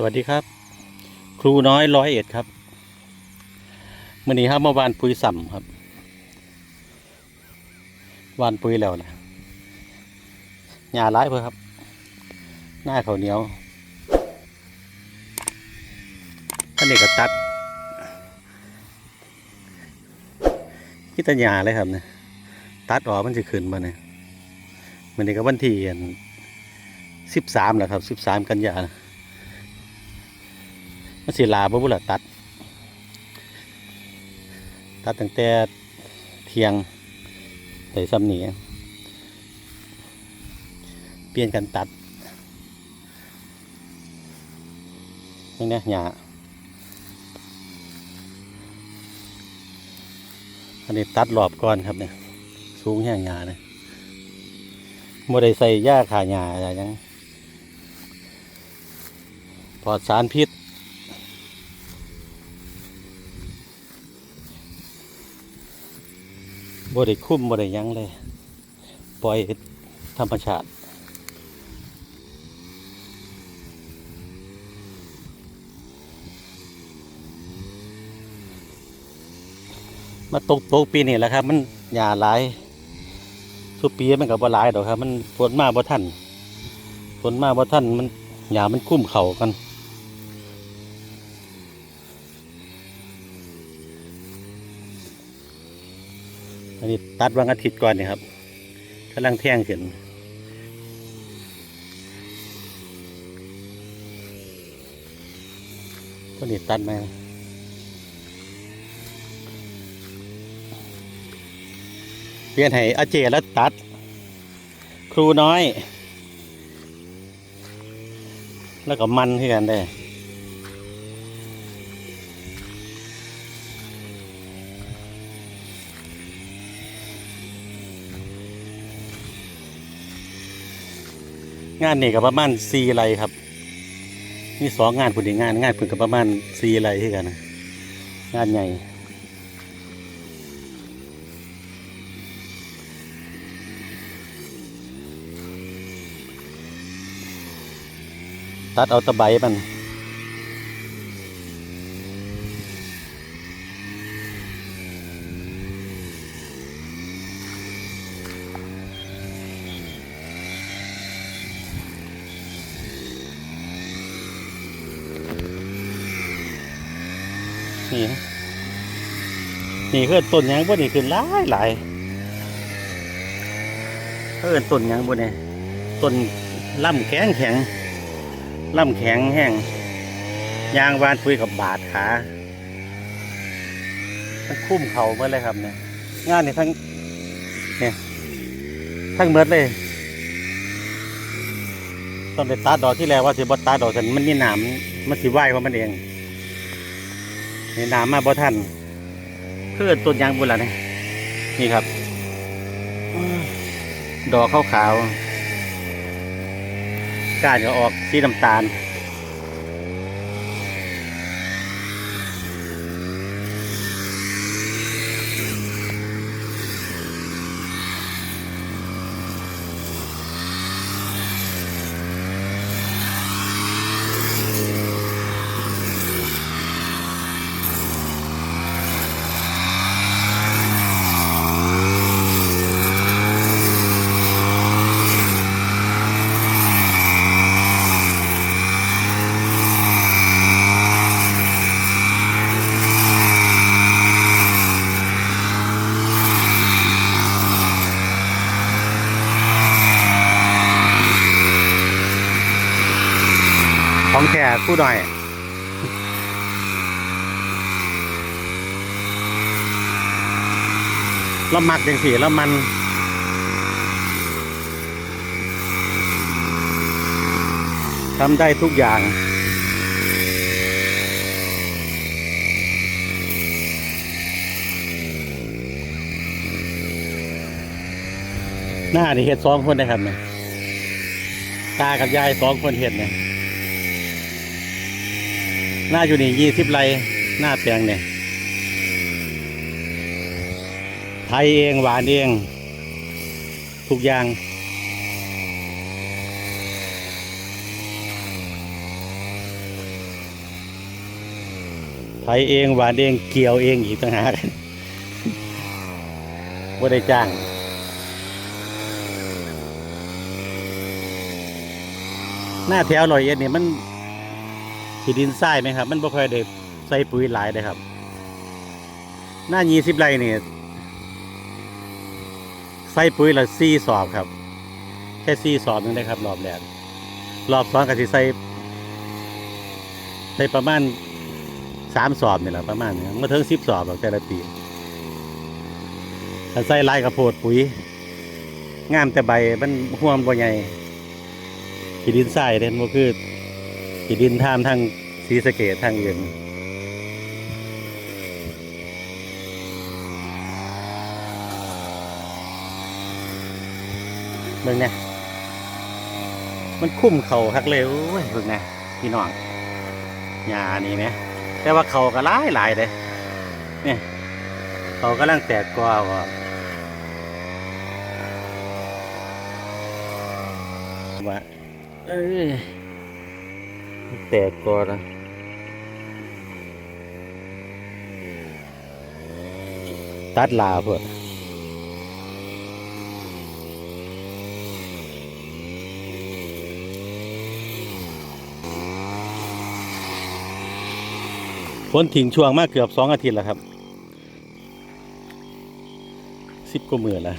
สวัสดีครับ ครูน้อยร้อยเอ็ดครับมื่อนี้ครับเมื่อวานปุยสัมครับ วานปุยแล้วนะหญ้าร้ายเพื่อครับ หน้าเขาเหนียวท่านนี้ก็ตัดที่ตะหญ้าเลยครับเนี่ยตัดออกมันจะขึ้นมาเนี่ยมื่อนี้ก็วันที่สิบสามแหละครับสิบสามกันยา มันสิลาบ่บุละตัด ตัดตั้งแต่เที่ยงใส่ซ้ำนี้เปลี่ยนกันตัดนี่นะหญ้าอันนี้ตัดรอบก่อนครับเนี่ยสูงแห่งหญ้าเนี่ยโมได้ใส่หญ้าขาหญ้าอะไรยังปลอดสารพิษ บ่ได้คุ้มบ่ได้ยั้งเลย ปล่อยธรรมชาติมาตกตกปีนี้แหละครับ มันหญ้าหลายทุกปีมันก็บ่หลายดอกครับ มันฝนมาบ่ทันฝนมาบ่ทันมันหญ้ามันคุ้มเข่ากัน อันนี้ตัดวันอาทิตย์ก่อนเนี่ยครับกำลังแท่งขึ้นก็นี่ตัดมาเปลี่ยนให้อาเจแล้วตัด ครูน้อย แล้วก็มันที่กันได้ งานนี่ก็ประมาณสี่ไรครับนี่สองงานผุนงานงานผุนก็ประมาณสี่ไรที่กันนะงานใหญ่ตัดเอาตะไบมัน นี่นะนี่คือต้นยังบ่นี่คือหลายหลายเออต้นยังบ่เนี่ยต้นล่ำแข็งแข็งล่ำแข็งแห้งยางวานปุยกับบาดขาทั้งคุ้มเขาเมื่อเลยครับเนี่ยงานนี่ทั้งเนี่ยทั้งเมื่อเลยต้นไปตัดดอกที่แล้วว่าสิบตัดดอกฉันมันมีหนามมันสิไหวของมันเอง นี่น้ำมาบ่ทันเพื่อต้นยางบุญละนี่นี่ครับ ดอกขาวขาวๆก้านก็ออกสีน้ำตาล ของแค่คู่หน่อยแล้วมักจังสีแล้วมันทำได้ทุกอย่าง หน้านี่เห็ดสองคนนะครับเนี่ยตากับยายสองคนเห็ดเนี่ย หน้าอยู่นี่ยี่สิบไรหน้าแปลงเนี่ยไทยเองหวานเอง ทุกอย่างมไถเองหวานเองเกี่ยวเองอีกต่างหากบ่ได้จ้างหน้าแถวลอยเอ็ดนี่มัน ขีดินทรายไหมครับ มันบ่ค่อยได้ใส่ปุ๋ยหลายเลยครับ หน้ายี่สิบไร่นี่ใส่ปุ๋ยละสี่สอบครับ แค่สี่สอบนึงได้ครับ รอบแรกรอบสองก็สิใส่ใส่ประมาณสามสอบนี่แหละประมาณนี้มาถึงสิบสอบหรอกแต่ละปีถ้าใส่ลายกระโพดปุ๋ยงามแต่ใบมันห่วมบ่ใหญ่ขีดินทรายเด่นก็คือ ขีดินท่ามทางสีสเกตทางอื่นเบิ่งเนี่ยมันคุ้มเข่าคักเลยโอ้ยเบิ่งนะพี่น้องหญ้านี่ไหมแต่ว่าเขาก็หลายหลายเลยเนี่ยเขากำลังแตกกอว่าว่าเอ้ย แตกก่อนนะตัดลาเพื่อฝนทิ้งช่วงมากเกือบสองอาทิตย์แล้วครับสิบกว่ามือแล้ว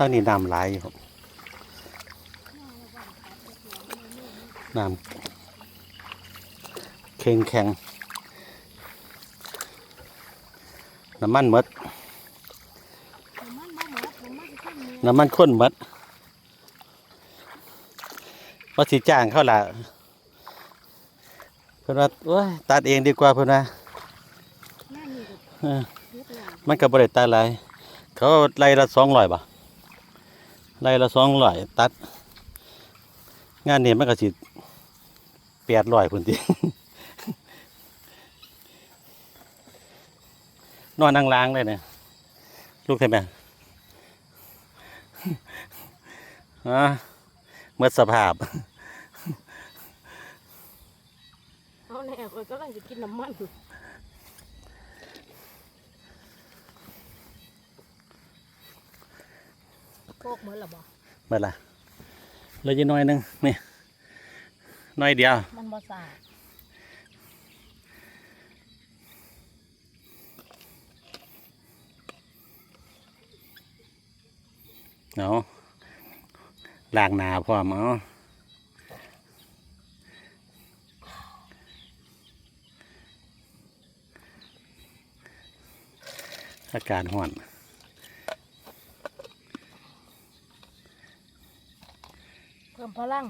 ถ้านี่น้ำไหลอยู่ครับน้ำเค็งแข็งน้ำมันมดน้ำมันบ่หมดน้ำมันข้นมือน้ำมันข้นหมดว่าสิจ้างเขาละเพิ่นว่าโอ้ยตัดเองดีกว่าเพิ่นว่าหน้านี่ก็เออเบร้อยมันก็บริตัดหลายเขาไล่ละสองร้อยบ่ ไล่ละสองร้อยตัด งานนี้มันก็สิแปดร้อยพุ่นตินอนนั่งล้างเลยเนี่ยลูกทำไมอะเมื่อสภาพเอาแน่คนกำลังจะกินน้ำมันโค กเหมือนหรอบ่เมื่อละเลยจะน้อยหนึงนี่น้อยเดียว มันบ่สาดเอาล้างหนาพร้อมเอาอากาศห่อน พลัง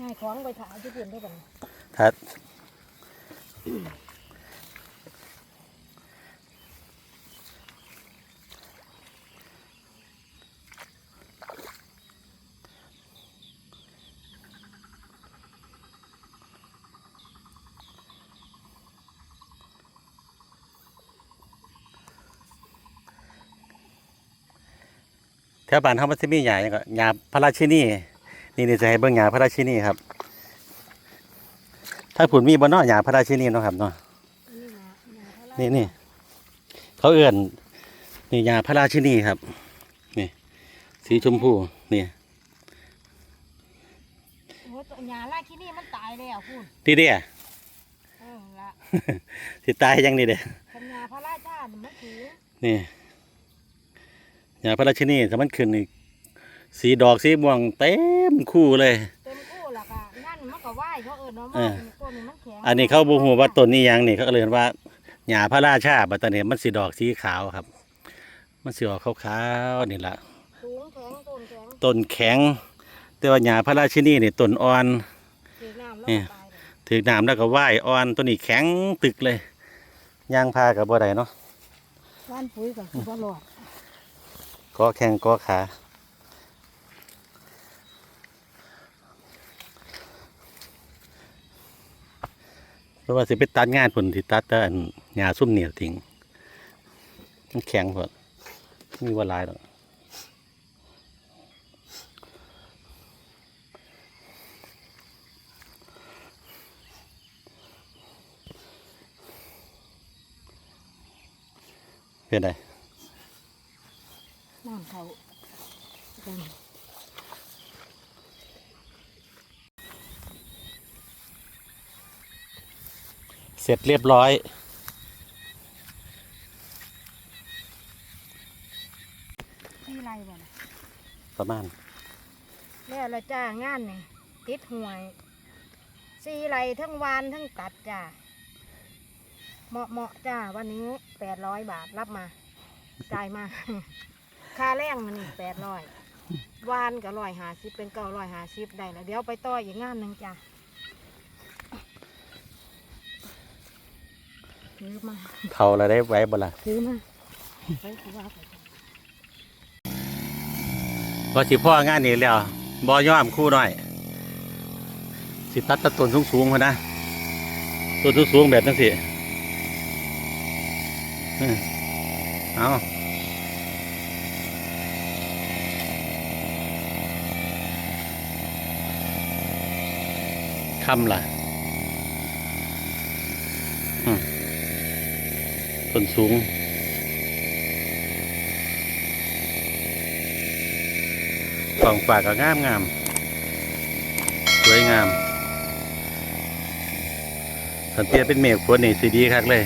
ง่ายของไปถ่ายที่เพื่อนด้วยกันถ้า ถวบ้านเขามันจะมีหญ้าอย่างก็หญ้าพระราชินีนี่นี่จะให้เบิ่งหญ้าพระราชินีครับ ถ้าผุนมีบนเนาะหญ้าพระราชินีเนาะครับเนาะนี่นะนะพลังนี่นี่เขาเอื่นนี่ยาพระราชินีครับ นี่ สีชมพูนี่โอ้ตัวยาลาคินี่มันตายแล้วพูดที่เดียเออละ สิตายยังนี่เด้พันยาพระราชาเนี่ยมันถือ นี่ หญ้าพระราชินีแต่มันขึ้นอีกสีดอกสีม่วงเต็มคู่เลย เต็มคู่แล้วก็นั่นมันก็ไหว้เขาเอิ้นว่าเอมาอต้นนี้มันแข็งอันนี้เขาบ่ฮู้ว่าต้นนี้หยังนี่เขาก็เลยเรียกว่าหญ้าพระราชาบัดตอนนี้มันสีดอกสีขาวครับ มันสีออกขาวๆนี่ล่ะสูงแข็งต้นแข็งต้นแข็ง แต่ว่าหญ้าพระราชินีนี่ต้นอ่อนถือน้ำแล้วเนี่ก็ยตายเลยถือน้ำแล้วก็ไหว้อ่อนตัวนี้แข็งตึกเลยย่างพากับบ่ได้เนาะบ้านปุ๋ยก็คือบ่รอด ก็แข้งก็ขาเพราะว่าสิไปตัดงานผลที่ตัดแต่อันหญ้าซุ่มเหนียวทิ้งมันแข็งพอดมีว่าลายหรอกเป็นไง น้ำเขา จังเสร็จเรียบร้อย ที่ไรบ่น่ะประมาณแล้วละจ้างานนี่ติดหวยสี่ไรทั้งวานทั้งตัดจ้าเหมาะเหมาะจ้าวันนี้แปดร้อยบาทรับมา จ่ายมา ค่าแรงมันนี่แปดร้อย วานก็ร้อยหาสิบเป็นเก้าร้อยหาสิบได้แล้วเดี๋ยวไปต่ออีกงานหนึ่งจ้าซื้อมาเท่าอะไรได้ไว้บ่ล่ะซื้อมาไปคือว่าไปจ้ะพอสิพ่องานนี้แล้วบ่ย่อมคู่หน่อย สิตัดแตะต้นสูงๆพอนะต้นสูงๆแบบนั้นสิอืมเอา คำล่ะต้นสูง ฝั่งฝากก็งามงาม สวยงามสันเตียเป็นเมฆฝนนี่สีดีคักเลย